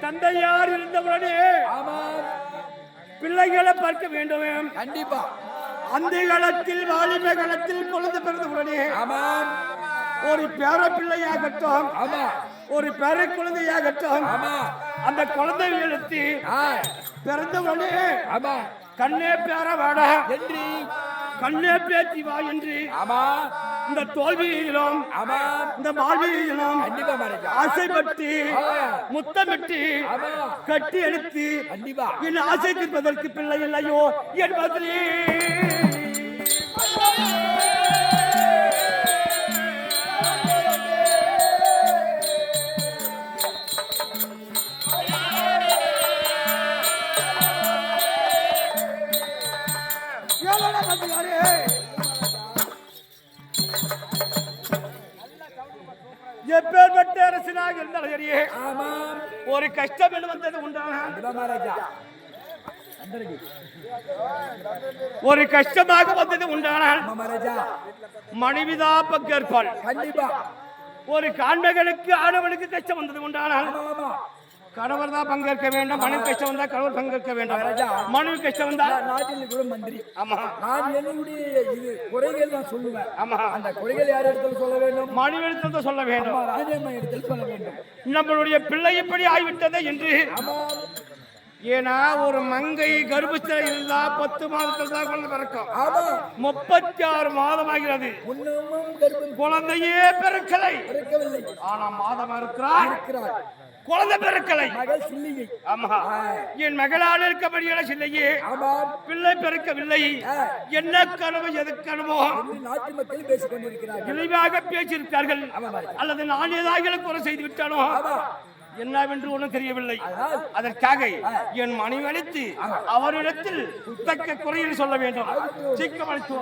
தந்தையார் இருந்தவுடனே பிள்ளைகளை பார்க்க வேண்டும். கண்டிப்பா. அந்த காலத்தில் வாலிப காலத்தில் குழந்தை பிறந்தவுடனே ஒரு பேர பிள்ளையாகட்டும் ஒரு பேர குழந்தையாகட்டும் அந்த குழந்தை எழுத்து பிறந்தவுடனே கண்ணே பேர வாடா என்று. கண்ணே பேத்தி வா என்று ஆமா. இந்த தோல்வியிலும் ஆமா இந்த வாழ்வியிலும் ஆசைப்பட்டு முத்தமிட்டு ஆமா கட்டி எடுத்து கண்டிப்பா. என் ஆசை தீர்ப்பதற்கு பிள்ளை இல்லையோ என்பதிலே ஏழடா எப்பேற்பட்ட அரசனாக இருந்தாலும் சரியே ஒரு கஷ்டம் என்று வந்தது உண்டான ஒரு கஷ்டமாக வந்தது உண்டானால் மனைவிதா பங்கேற்பாள். கண்டிப்பா. ஒரு காண்மைகளுக்கு ஆடவனுக்கு கஷ்டம் வந்தது உண்டானால் கணவர் தான் பங்கேற்க வேண்டும் மனைவி கஷ்டம் வந்தா கணவர் பங்கேற்க வேண்டும். மனைவி கஷ்டம் வந்தா நாட்டில் கூட மந்திரி. ஆமா. நான் என்னுடைய இது குறைகள் நான் சொல்லுவேன். ஆமா. அந்த குறைகள் யார் இடத்துல சொல்ல வேண்டும். மனைவி எடுத்து சொல்ல வேண்டும். ராஜம்மா இடத்தில் சொல்ல வேண்டும். நம்மளுடைய பிள்ளை இப்படி ஆகிவிட்டதே என்று ஏன்னா ஒரு மங்கை கர்ப்பத்தில் இருந்தா பத்து மாதத்தில் தான் குழந்தை பிறக்கும். முப்பத்தி ஆறு மாதம் ஆகிறது குழந்தையே பிறக்கலை. ஆனா மாதம் இருக்கிறார் குழந்தை பிறக்கலை. ஆமா. என் மகளால் இருக்கபடியான சில்லையே பிள்ளை பிறக்கவில்லை. என்ன கனவு எது கனவோ தெளிவாக பேசியிருக்கார்கள். அல்லது நான் ஏதாவது குறை செய்து விட்டானோ என்னவென்று ஒன்றும் தெரியவில்லை. அதற்காக என் மனைவி அழைத்து அவரிடத்தில் தக்க குறையில் சொல்ல வேண்டும். சீக்கிரம் அழைத்து.